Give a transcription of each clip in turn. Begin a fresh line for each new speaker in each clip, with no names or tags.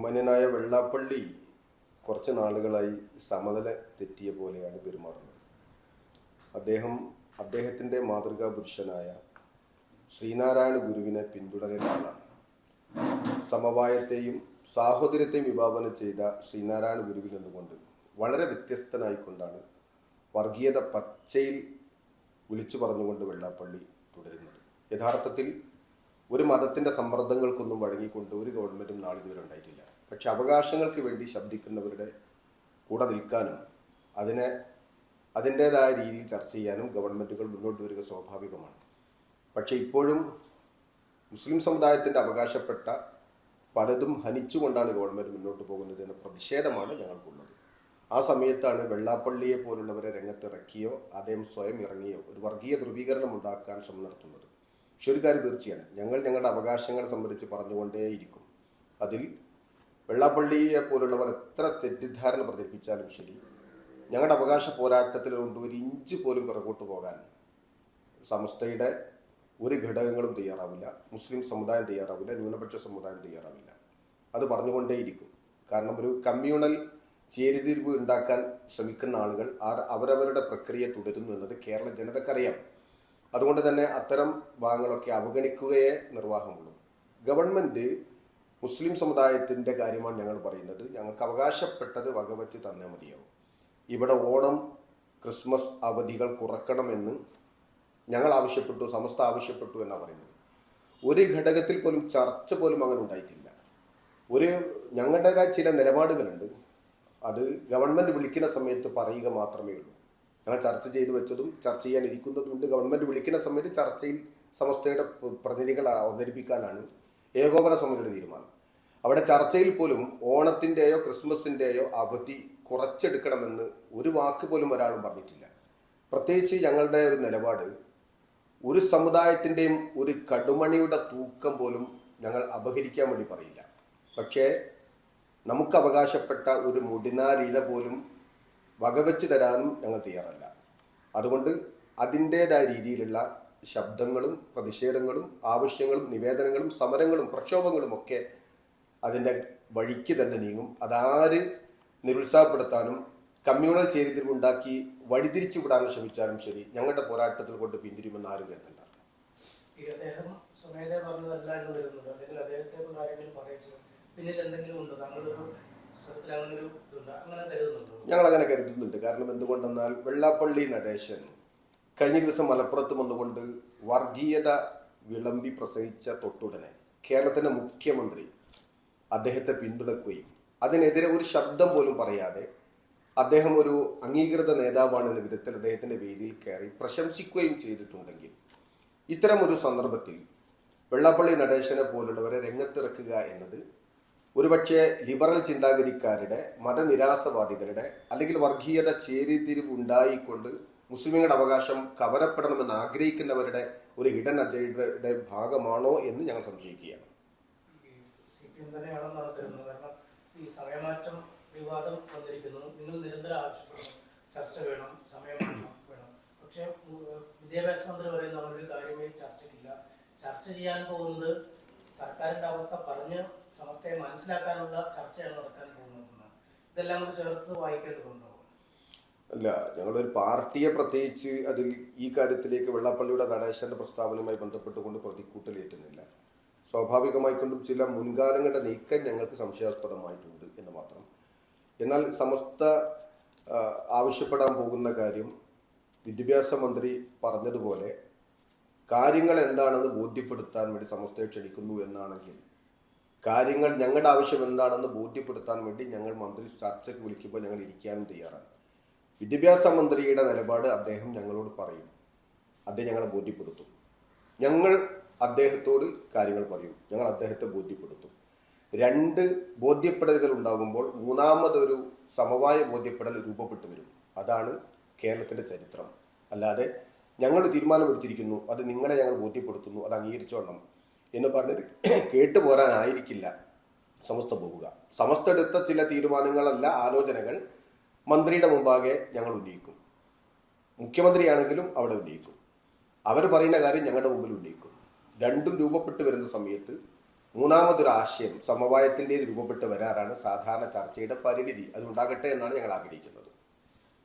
ബഹുമാന്യനായ വെള്ളാപ്പള്ളി കുറച്ച് നാളുകളായി സമനില തെറ്റിയ പോലെയാണ് പെരുമാറുന്നത്. അദ്ദേഹം അദ്ദേഹത്തിന്റെ മാതൃകാ പുരുഷനായ ശ്രീനാരായണ ഗുരുവിനെ പിന്തുടരേണ്ട ആളാണ്. സമവായത്തെയും സാഹോദര്യത്തെയും വിഭാവനം ചെയ്ത ശ്രീനാരായണ ഗുരുവിൽ നിന്നുകൊണ്ട് വളരെ വ്യത്യസ്തനായിക്കൊണ്ടാണ് വർഗീയത പച്ചയിൽ വിളിച്ചു പറഞ്ഞുകൊണ്ട് വെള്ളാപ്പള്ളി തുടരുന്നത്. യഥാർത്ഥത്തിൽ ഒരു മതത്തിന്റെ സമ്മർദ്ദങ്ങൾക്കൊന്നും വഴങ്ങിക്കൊണ്ട് ഒരു ഗവൺമെന്റും നാളിതുവരെ ഉണ്ടായിട്ടില്ല. പക്ഷെ അവകാശങ്ങൾക്ക് വേണ്ടി ശബ്ദിക്കുന്നവരുടെ കൂടെ നിൽക്കാനും അതിനെ അതിന്റേതായ രീതിയിൽ ചർച്ച ചെയ്യാനും ഗവൺമെന്റുകൾ മുന്നോട്ട് വരിക സ്വാഭാവികമാണ്. പക്ഷെ ഇപ്പോഴും മുസ്ലിം സമുദായത്തിന്റെ അവകാശപ്പെട്ട പലതും ഹനിച്ചുകൊണ്ടാണ് ഗവൺമെന്റ് മുന്നോട്ട് പോകുന്നത് എന്ന പ്രതിഷേധമാണ് ഞങ്ങൾക്കുള്ളത്. ആ സമയത്താണ് വെള്ളാപ്പള്ളിയെ പോലുള്ളവരെ രംഗത്തിറക്കിയോ അദ്ദേഹം സ്വയം ഇറങ്ങിയോ ഒരു വർഗീയ ധ്രുവീകരണം ഉണ്ടാക്കാൻ ശ്രമം നടത്തുന്നത്. പക്ഷെ ഒരു കാര്യം തീർച്ചയാണ്. ഞങ്ങൾ ഞങ്ങളുടെ അവകാശങ്ങളെ സംബന്ധിച്ച് പറഞ്ഞുകൊണ്ടേയിരിക്കും. അതിൽ വെള്ളാപ്പള്ളിയെ പോലുള്ളവർ എത്ര തെറ്റിദ്ധാരണ പ്രചരിപ്പിച്ചാലും ശരി. ഞങ്ങളുടെ അവകാശ പോരാട്ടത്തിൽ കൊണ്ട് ഒരു ഇഞ്ച് പോലും പിറകോട്ട് പോകാൻ സമസ്തയുടെ ഒരു ഘടകങ്ങളും തയ്യാറാവില്ല. മുസ്ലിം സമുദായം തയ്യാറാവില്ല ന്യൂനപക്ഷ സമുദായം തയ്യാറാവില്ല. അത് പറഞ്ഞുകൊണ്ടേയിരിക്കും. കാരണം ഒരു കമ്മ്യൂണൽ ചേരിതിരിവ് ഉണ്ടാക്കാൻ ശ്രമിക്കുന്ന ആളുകൾ അവരവരുടെ പ്രക്രിയ തുടരുന്നു എന്നത് കേരള ജനതക്കറിയാം. അതുകൊണ്ട് തന്നെ അത്തരം ഭാഗങ്ങളൊക്കെ അവഗണിക്കുകയേ നിർവാഹമുള്ളൂ. ഗവൺമെന്റ് മുസ്ലിം സമുദായത്തിന്റെ കാര്യമാണ് ഞങ്ങൾ പറയുന്നത്. ഞങ്ങൾക്ക് അവകാശപ്പെട്ടത് വകവച്ച് തന്നേ മതിയാവും. ഇവിടെ ഓണം ക്രിസ്മസ് അവധികൾ കുറക്കണമെന്ന് ഞങ്ങൾ ആവശ്യപ്പെട്ടു സമസ്ത ആവശ്യപ്പെട്ടു എന്നാണ് പറയുന്നത്. ഒരു ഘടകത്തിൽ പോലും ചർച്ച പോലും അങ്ങനെ ഉണ്ടായിട്ടില്ല. ഒരു ഞങ്ങളുടേതായ ചില നിലപാടുകളുണ്ട്. അത് ഗവൺമെന്റ് വിളിക്കുന്ന സമയത്ത് പറയുക മാത്രമേ ഉള്ളൂ. ഞങ്ങൾ ചർച്ച ചെയ്തു വെച്ചതും ചർച്ച ചെയ്യാനിരിക്കുന്നതും ഉണ്ട്. ഗവൺമെന്റ് വിളിക്കുന്ന സമയത്ത് ചർച്ചയിൽ സമസ്തയുടെ പ്രതിനിധികൾ അവതരിപ്പിക്കാനാണ് ഏകോപന സമിതിയുടെ തീരുമാനം. അവിടെ ചർച്ചയിൽ പോലും ഓണത്തിന്റെയോ ക്രിസ്മസിന്റെയോ അവധി കുറച്ചെടുക്കണമെന്ന് ഒരു വാക്ക് പോലും ഒരാളും പറഞ്ഞിട്ടില്ല. പ്രത്യേകിച്ച് ഞങ്ങളുടെ ഒരു നിലപാട് ഒരു സമുദായത്തിന്റെയും ഒരു കടുമണിയുടെ തൂക്കം പോലും ഞങ്ങൾ അപഹരിക്കാൻ വേണ്ടി പറയില്ല. പക്ഷേ നമുക്ക് അവകാശപ്പെട്ട ഒരു മുടിനാരിഴ പോലും വകവെച്ച് തരാനും ഞങ്ങൾ തയ്യാറല്ല. അതുകൊണ്ട് അതിന്റേതായ രീതിയിലുള്ള ശബ്ദങ്ങളും പ്രതിഷേധങ്ങളും ആവശ്യങ്ങളും നിവേദനങ്ങളും സമരങ്ങളും പ്രക്ഷോഭങ്ങളും ഒക്കെ അതിന്റെ വഴിക്ക് തന്നെ നീങ്ങും. അതാര് നിരുത്സാഹപ്പെടുത്താനും കമ്മ്യൂണൽ ചേരിതിരിവുണ്ടാക്കി വഴിതിരിച്ചു വിടാനും ശ്രമിച്ചാലും ശരി. ഞങ്ങളുടെ പോരാട്ടത്തിൽ കൊണ്ട് പിന്തിരിമെന്ന് ആരും കരുതണ്ട. ഞങ്ങൾ അങ്ങനെ കരുതുന്നുണ്ട്. കാരണം എന്തുകൊണ്ടെന്നാൽ വെള്ളാപ്പള്ളി നടേശൻ കഴിഞ്ഞ ദിവസം മലപ്പുറത്ത് വന്നുകൊണ്ട് വർഗീയത വിളമ്പി പ്രസംഗിച്ച തൊട്ടുടനെ കേരളത്തിന്റെ മുഖ്യമന്ത്രി അദ്ദേഹത്തെ പിന്തുണക്കുകയും അതിനെതിരെ ഒരു ശബ്ദം പോലും പറയാതെ അദ്ദേഹം ഒരു അംഗീകൃത നേതാവാണെന്ന വിധത്തിൽ അദ്ദേഹത്തിന്റെ വേദിയിൽ കയറി പ്രശംസിക്കുകയും ചെയ്തിട്ടുണ്ടെങ്കിൽ ഇത്തരമൊരു സന്ദർഭത്തിൽ വെള്ളപ്പള്ളി നടേശനെ പോലുള്ളവരെ രംഗത്തിറക്കുക എന്നത് ഒരുപക്ഷെ ലിബറൽ ചിന്താഗതിക്കാരുടെ മതനിരാസവാദികളുടെ അല്ലെങ്കിൽ വർഗീയത ചേരിതിരിവ് ഉണ്ടായിക്കൊണ്ട് മുസ്ലിങ്ങളുടെ അവകാശം കവരപ്പെടണമെന്ന് ആഗ്രഹിക്കുന്നവരുടെ ഒരു ഹിഡൻ അജണ്ടയുടെ ഭാഗമാണോ എന്ന് ഞങ്ങൾ സംശയിക്കുകയാണ്.
സമയമാറ്റം വിവാദം വന്നിരിക്കുന്നു. നിങ്ങൾ നിരന്തരം ചർച്ച വേണം. സമയമാറ്റം വേണം. പക്ഷേ വിദ്യാഭ്യാസ മന്ത്രി പറയുന്ന ഒരു കാര്യമായി ചർച്ചയ്ക്കില്ല. ചർച്ച ചെയ്യാൻ പോകുന്നത് സർക്കാരിന്റെ അവസ്ഥ പറഞ്ഞ് സമസ്തയെ മനസ്സിലാക്കാനുള്ള ചർച്ചയാണ് നടക്കാൻ പോകുന്നത് ഇതെല്ലാം കൂടി ചേർത്ത് വായിക്കേണ്ടതുണ്ടോ?
അല്ല ഞങ്ങളൊരു പാർട്ടിയെ പ്രത്യേകിച്ച് അതിൽ ഈ കാര്യത്തിലേക്ക് വെള്ളാപ്പള്ളിയുടെ നടേശന്റെ പ്രസ്താവനയുമായി ബന്ധപ്പെട്ടുകൊണ്ട് പ്രതിക്കൂട്ടലേറ്റുന്നില്ല. സ്വാഭാവികമായിക്കൊണ്ടും ചില മുൻകാലങ്ങളുടെ നീക്കം ഞങ്ങൾക്ക് സംശയാസ്പദമായിട്ടുണ്ട് എന്ന് മാത്രം. എന്നാൽ സമസ്ത ആവശ്യപ്പെടാൻ പോകുന്ന കാര്യം വിദ്യാഭ്യാസ മന്ത്രി പറഞ്ഞതുപോലെ കാര്യങ്ങൾ എന്താണെന്ന് ബോധ്യപ്പെടുത്താൻ വേണ്ടി സമസ്തയെ ക്ഷണിക്കുന്നു എന്നാണെങ്കിൽ കാര്യങ്ങൾ ഞങ്ങളുടെ ആവശ്യം എന്താണെന്ന് ബോധ്യപ്പെടുത്താൻ വേണ്ടി ഞങ്ങൾ മന്ത്രി ചർച്ചയ്ക്ക് വിളിക്കുമ്പോൾ ഞങ്ങൾ ഇരിക്കാനും തയ്യാറാണ്. വിദ്യാഭ്യാസ മന്ത്രിയുടെ നിലപാട് അദ്ദേഹം ഞങ്ങളോട് പറയും. അദ്ദേഹം ഞങ്ങളെ ബോധ്യപ്പെടുത്തും. ഞങ്ങൾ അദ്ദേഹത്തോട് കാര്യങ്ങൾ പറയും. ഞങ്ങൾ അദ്ദേഹത്തെ ബോധ്യപ്പെടുത്തും. രണ്ട് ബോധ്യപ്പെടലുകൾ ഉണ്ടാകുമ്പോൾ മൂന്നാമതൊരു സമവായ ബോധ്യപ്പെടൽ രൂപപ്പെട്ടു വരും. അതാണ് കേരളത്തിന്റെ ചരിത്രം. അല്ലാതെ ഞങ്ങൾ തീരുമാനമെടുത്തിരിക്കുന്നു അത് നിങ്ങളെ ഞങ്ങൾ ബോധ്യപ്പെടുത്തുന്നു അത് അംഗീകരിച്ചോളണം എന്ന് പറഞ്ഞിട്ട് കേട്ടു പോരാനായിരിക്കില്ല സമസ്ത പോവുക സമസ്ത എടുത്ത ചില തീരുമാനങ്ങളല്ല ആലോചനകൾ. മന്ത്രിയുടെ മുമ്പാകെ ഞങ്ങൾ ഉന്നയിക്കും. മുഖ്യമന്ത്രിയാണെങ്കിലും അവിടെ ഉന്നയിക്കും. അവർ പറയുന്ന കാര്യം ഞങ്ങളുടെ മുമ്പിൽ ഉന്നയിക്കും. രണ്ടും രൂപപ്പെട്ടു വരുന്ന സമയത്ത് മൂന്നാമതൊരു ആശയം സമവായത്തിന്റെ രൂപപ്പെട്ട് വരാറാണ് സാധാരണ ചർച്ചയുടെ പരിമിതി. അതുണ്ടാകട്ടെ എന്നാണ് ഞങ്ങൾ ആഗ്രഹിക്കുന്നത്.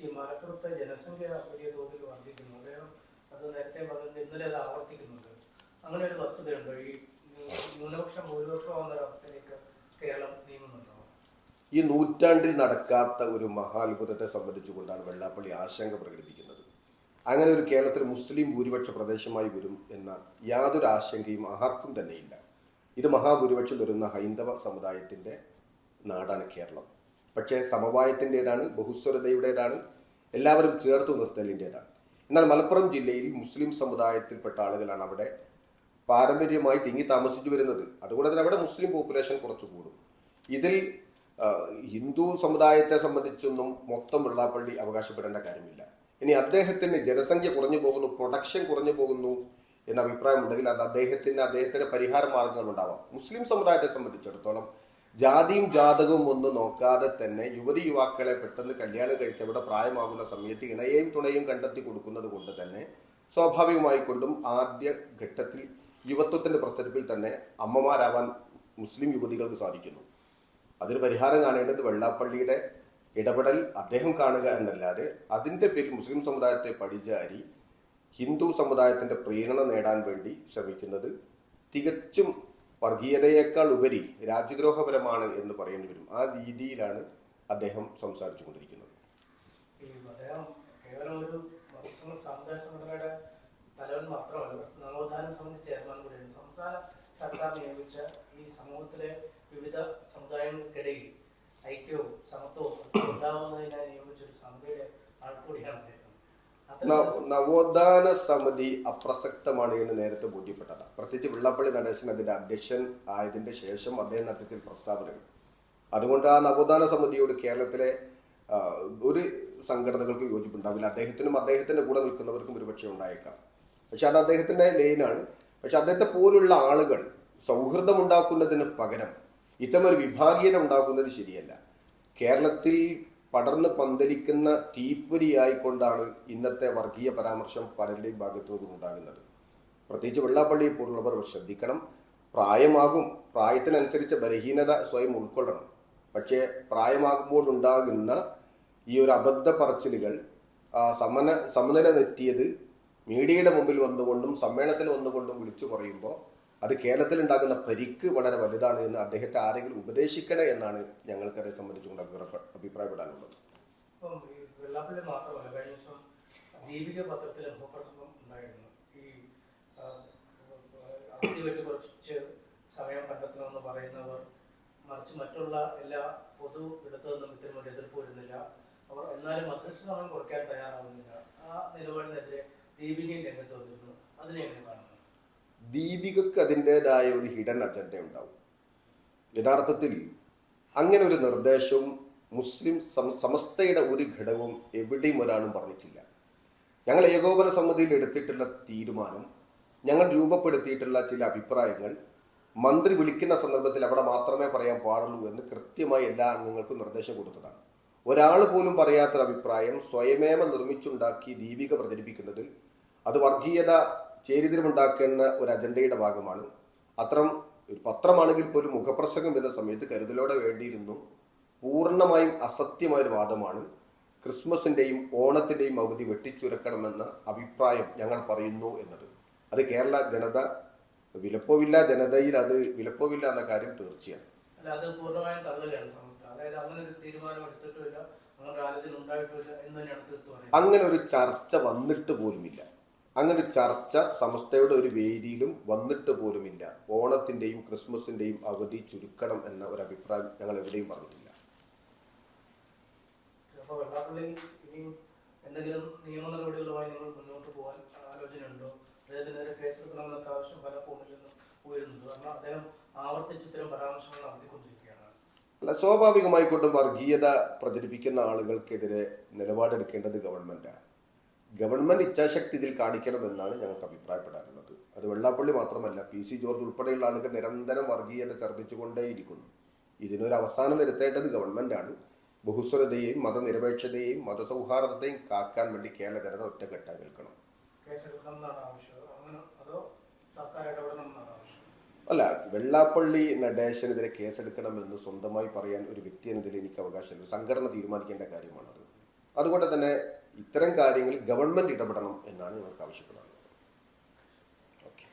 ഈ മലപ്പുറത്തെ ജനസംഖ്യ നേരത്തെ ആവർത്തിക്കുന്നുണ്ട്. അങ്ങനെ ഒരു വസ്തുതയുണ്ടോ. ഈ ന്യൂനപക്ഷം ഭൂരിപക്ഷമാവുന്ന ഒരു അവസ്ഥയിലേക്ക് കേരളം
ഈ നൂറ്റാണ്ടിൽ നടക്കാത്ത ഒരു മഹാത്ഭുതത്തെ സംബന്ധിച്ചുകൊണ്ടാണ് വെള്ളാപ്പള്ളി ആശങ്ക പ്രകടിപ്പിക്കുന്നത്. അങ്ങനെ ഒരു കേരളത്തിൽ മുസ്ലിം ഭൂരിപക്ഷ പ്രദേശമായി വരും എന്ന യാതൊരു ആശങ്കയും ആർക്കും തന്നെയില്ല. ഇത് മഹാഭൂരിപക്ഷം വരുന്ന ഹൈന്ദവ സമുദായത്തിന്റെ നാടാണ് കേരളം. പക്ഷേ സമവായത്തിന്റെതാണ് ബഹുസ്വരതയുടേതാണ് എല്ലാവരും ചേർത്ത് നിർത്തലിന്റെതാണ്. എന്നാൽ മലപ്പുറം ജില്ലയിൽ മുസ്ലിം സമുദായത്തിൽപ്പെട്ട ആളുകളാണ് അവിടെ പാരമ്പര്യമായി തിങ്ങി താമസിച്ചു വരുന്നത്. അതുകൊണ്ട് തന്നെ അവിടെ മുസ്ലിം പോപ്പുലേഷൻ കുറച്ച് കൂടും. ഇതിൽ ഹിന്ദു സമുദായത്തെ സംബന്ധിച്ചൊന്നും മൊത്തം വെള്ളാപ്പള്ളി അവകാശപ്പെടേണ്ട കാര്യമില്ല. ഇനി അദ്ദേഹത്തിന് ജനസംഖ്യ കുറഞ്ഞു പോകുന്നു പ്രൊഡക്ഷൻ കുറഞ്ഞു പോകുന്നു എന്ന അഭിപ്രായമുണ്ടെങ്കിൽ അത് അദ്ദേഹത്തിന് അദ്ദേഹത്തിന് പരിഹാര മാർഗങ്ങൾ ഉണ്ടാവാം മുസ്ലിം സമുദായത്തെ സംബന്ധിച്ചിടത്തോളം ജാതിയും ജാതകവും ഒന്നും നോക്കാതെ തന്നെ യുവതി യുവാക്കളെ പെട്ടെന്ന് കല്യാണം കഴിച്ച് അവിടെ പ്രായമാകുന്ന സമയത്ത് ഇണയെയും തുണയും കണ്ടെത്തി കൊടുക്കുന്നത് കൊണ്ട് തന്നെ സ്വാഭാവികമായി കൊണ്ടും ആദ്യ ഘട്ടത്തിൽ യുവത്വത്തിന്റെ പ്രസരിപ്പിൽ തന്നെ അമ്മമാരാവാൻ മുസ്ലിം യുവതികൾക്ക് സാധിക്കുന്നു. അതിന് പരിഹാരം കാണേണ്ടത് വെള്ളാപ്പള്ളിയുടെ ഇടപെടൽ അദ്ദേഹം കാണുക എന്നല്ലാതെ അതിന്റെ പേരിൽ മുസ്ലിം സമുദായത്തെ പടിചാരി ഹിന്ദു സമുദായത്തിന്റെ പ്രീണന നേടാൻ വേണ്ടി ശ്രമിക്കുന്നത് തികച്ചും വർഗീയതയേക്കാൾ ഉപരി രാജ്യദ്രോഹപരമാണ് എന്ന് പറയേണ്ടി വരും. ആ രീതിയിലാണ് അദ്ദേഹം സംസാരിച്ചു കൊണ്ടിരിക്കുന്നത്.
തലവൻ സംസ്ഥാന സർക്കാർ നിയമിച്ച ഈ സമൂഹത്തിലെ സമുദായങ്ങൾക്കിടയിൽ ഐക്യവും സമത്വവും ഒക്കെ ഉണ്ടാവുന്നതിനായി നിയമിച്ച ഒരു സമിതിയുടെ ആൾക്കൂടിയാണ് അദ്ദേഹം.
നവോത്ഥാന സമിതി അപ്രസക്തമാണ് എന്ന് നേരത്തെ ബോധ്യപ്പെട്ടത്. പ്രത്യേകിച്ച് വെള്ളപ്പള്ളി നടേശൻ അതിന്റെ അധ്യക്ഷൻ ആയതിന്റെ ശേഷം അദ്ദേഹം നടത്തിയ പ്രസ്താവനകൾ. അതുകൊണ്ട് ആ നവോത്ഥാന സമിതിയോട് കേരളത്തിലെ ഒരു സംഘടനകൾക്കും യോജിപ്പുണ്ടാവില്ല. അദ്ദേഹത്തിനും അദ്ദേഹത്തിന്റെ കൂടെ നിൽക്കുന്നവർക്കും ഒരുപക്ഷെ ഉണ്ടായേക്കാം. പക്ഷെ അത് അദ്ദേഹത്തിന്റെ ലൈനാണ്. പക്ഷെ അദ്ദേഹത്തെ പോലുള്ള ആളുകൾ സൗഹൃദം ഉണ്ടാക്കുന്നതിന് പകരം ഇത്തരമൊരു വിഭാഗീയത ഉണ്ടാക്കുന്നത് ശരിയല്ല. കേരളത്തിൽ പടർന്ന് പന്തലിക്കുന്ന തീപ്പൊരിയായിക്കൊണ്ടാണ് ഇന്നത്തെ വർഗീയ പരാമർശം പലരുടെയും ഭാഗത്തു നിന്നും ഉണ്ടാകുന്നത്. പ്രത്യേകിച്ച് വെള്ളാപ്പള്ളിയെ പോലുള്ളവർ ശ്രദ്ധിക്കണം. പ്രായമാകും. പ്രായത്തിനനുസരിച്ച് ബലഹീനത സ്വയം ഉൾക്കൊള്ളണം. പക്ഷേ പ്രായമാകുമ്പോൾ ഉണ്ടാകുന്ന ഈ ഒരു അബദ്ധ പറച്ചിലുകൾ സമന സമനില തെറ്റിയത് മീഡിയയുടെ മുമ്പിൽ വന്നുകൊണ്ടും സമ്മേളനത്തിൽ വന്നുകൊണ്ടും വിളിച്ചു പറയുമ്പോൾ അത് കേരളത്തിൽ ഉണ്ടാകുന്ന പരിക്ക് വളരെ വലുതാണ് എന്ന് അദ്ദേഹത്തെ ആരെങ്കിലും ഉപദേശിക്കണേ എന്നാണ് ഞങ്ങൾക്കതെ സംബന്ധിച്ചുകൊണ്ട് അഭിപ്രായ- അഭിപ്രായപ്പെടാനുള്ളത്.
വെള്ളാപ്പള്ളി മാത്രമല്ല കഴിഞ്ഞ ദിവസം പത്രത്തിൽ ഉണ്ടായിരുന്നു. ഈ പറയുന്നവർ മറ്റുള്ള എല്ലാ പൊതു അവർ എന്നാലും മധ്യസ്ഥ സമയം കുറയ്ക്കാൻ തയ്യാറാവുന്നില്ല. ആ നിലപാടിനെതിരെ ദീപികയും രംഗത്ത് വന്നിരുന്നു. അതിനെ കാണുന്നു
ദീപികക്ക് അതിന്റെതായ ഒരു ഹിഡൻ അജണ്ട ഉണ്ടാവും. യഥാർത്ഥത്തിൽ അങ്ങനെ ഒരു നിർദ്ദേശവും മുസ്ലിം സമസ്തയുടെ ഒരു ഘടകവും എവിടെയും ഒരാളും പറഞ്ഞിട്ടില്ല. ഞങ്ങൾ ഏകോപന സമിതിയിൽ എടുത്തിട്ടുള്ള തീരുമാനം ഞങ്ങൾ രൂപപ്പെടുത്തിയിട്ടുള്ള ചില അഭിപ്രായങ്ങൾ മന്ത്രി വിളിക്കുന്ന സന്ദർഭത്തിൽ അവിടെ മാത്രമേ പറയാൻ പാടുള്ളൂ എന്ന് കൃത്യമായി എല്ലാ അംഗങ്ങൾക്കും നിർദ്ദേശം കൊടുത്തതാണ്. ഒരാൾ പോലും പറയാത്തൊരു അഭിപ്രായം സ്വയമേവ നിർമ്മിച്ചുണ്ടാക്കി ദീപിക പ്രചരിപ്പിക്കുന്നത് അത് വർഗീയത ചേരിതിരിവുണ്ടാക്കുന്ന ഒരു അജണ്ടയുടെ ഭാഗമാണ്. അത്തരം ഒരു പത്രമാണെങ്കിൽ പോലും മുഖപ്രസംഗം എന്ന സമയത്ത് കരുതലോടെ വേണ്ടിയിരുന്നു പൂർണമായും അസത്യമായ ഒരു വാദമാണ്. ക്രിസ്മസിന്റെയും ഓണത്തിന്റെയും അവധി വെട്ടിച്ചുരക്കണമെന്ന അഭിപ്രായം ഞങ്ങൾ പറയുന്നു എന്നത്. അത് കേരള ജനത വിലപ്പോവില്ല ജനതയിൽ അത് വിലപ്പോവില്ല എന്ന കാര്യം തീർച്ചയാണ്.
അങ്ങനെ ഒരു
ചർച്ച വന്നിട്ട് പോലുമില്ല. അങ്ങനെ ഒരു ചർച്ച സംസ്ഥയുടെ ഒരു വേദിയിലും വന്നിട്ട് പോലുമില്ല. ഓണത്തിന്റെയും ക്രിസ്മസിന്റെയും അവധി ചുരുക്കണം എന്ന ഒരു അഭിപ്രായം ഞങ്ങൾ എവിടെയും പറഞ്ഞിട്ടില്ല.
അപ്പോൾ ഇനി എന്തെങ്കിലും നിയമ നടപടികളുമായി നിങ്ങൾ മുന്നോട്ട് പോകാൻ ആലോചനയുണ്ടോ? അദ്ദേഹത്തിനെതിരെ കേസെടുക്കണമെന്നൊക്കെ ആവശ്യം പല കോണിൽ നിന്നും ഉയരുന്നുണ്ട്. കാരണം അദ്ദേഹം ആവർത്തിച്ച് ഇത്തരം പരാമർശങ്ങൾ നടത്തിക്കൊണ്ടിരിക്കുകയാണ്.
അല്ല സ്വാഭാവികമായിക്കൊണ്ടും വർഗീയത പ്രചരിപ്പിക്കുന്ന ആളുകൾക്കെതിരെ നിലപാടെടുക്കേണ്ടത് ഗവൺമെന്റാണ് ഗവൺമെന്റ് ഇച്ഛാശക്തി ഇതിൽ കാണിക്കണമെന്നാണ് ഞങ്ങൾക്ക് അഭിപ്രായപ്പെടാനുള്ളത് അത് വെള്ളാപ്പള്ളി മാത്രമല്ല പി സി ജോർജ് ഉൾപ്പെടെയുള്ള ആളുകൾ നിരന്തരം വർഗീയത ഛർദ്ദിച്ചുകൊണ്ടേയിരിക്കുന്നു. ഇതിനൊരു അവസാനം വരുത്തേണ്ടത് ഗവൺമെന്റാണ് ബഹുസ്വരതയെയും മതനിരപേക്ഷതയെയും മതസൗഹാർദ്ദത്തെയും കാക്കാൻ വേണ്ടി കേരള ജനത ഒറ്റക്കെട്ടായി നിൽക്കണം. അല്ല വെള്ളാപ്പള്ളി നടേശനെതിരെ കേസെടുക്കണമെന്ന് സ്വന്തമായി പറയാൻ ഒരു വ്യക്തി എന്നതിൽ എനിക്ക് അവകാശമില്ല. സംഘടന തീരുമാനിക്കേണ്ട കാര്യമാണത്. അതുകൊണ്ട് തന്നെ ഇത്തരം കാര്യങ്ങളിൽ ഗവൺമെന്റ് ഇടപെടണം എന്നാണ് ഞങ്ങൾക്ക് ആവശ്യപ്പെടാറുള്ളത് ഓക്കെ.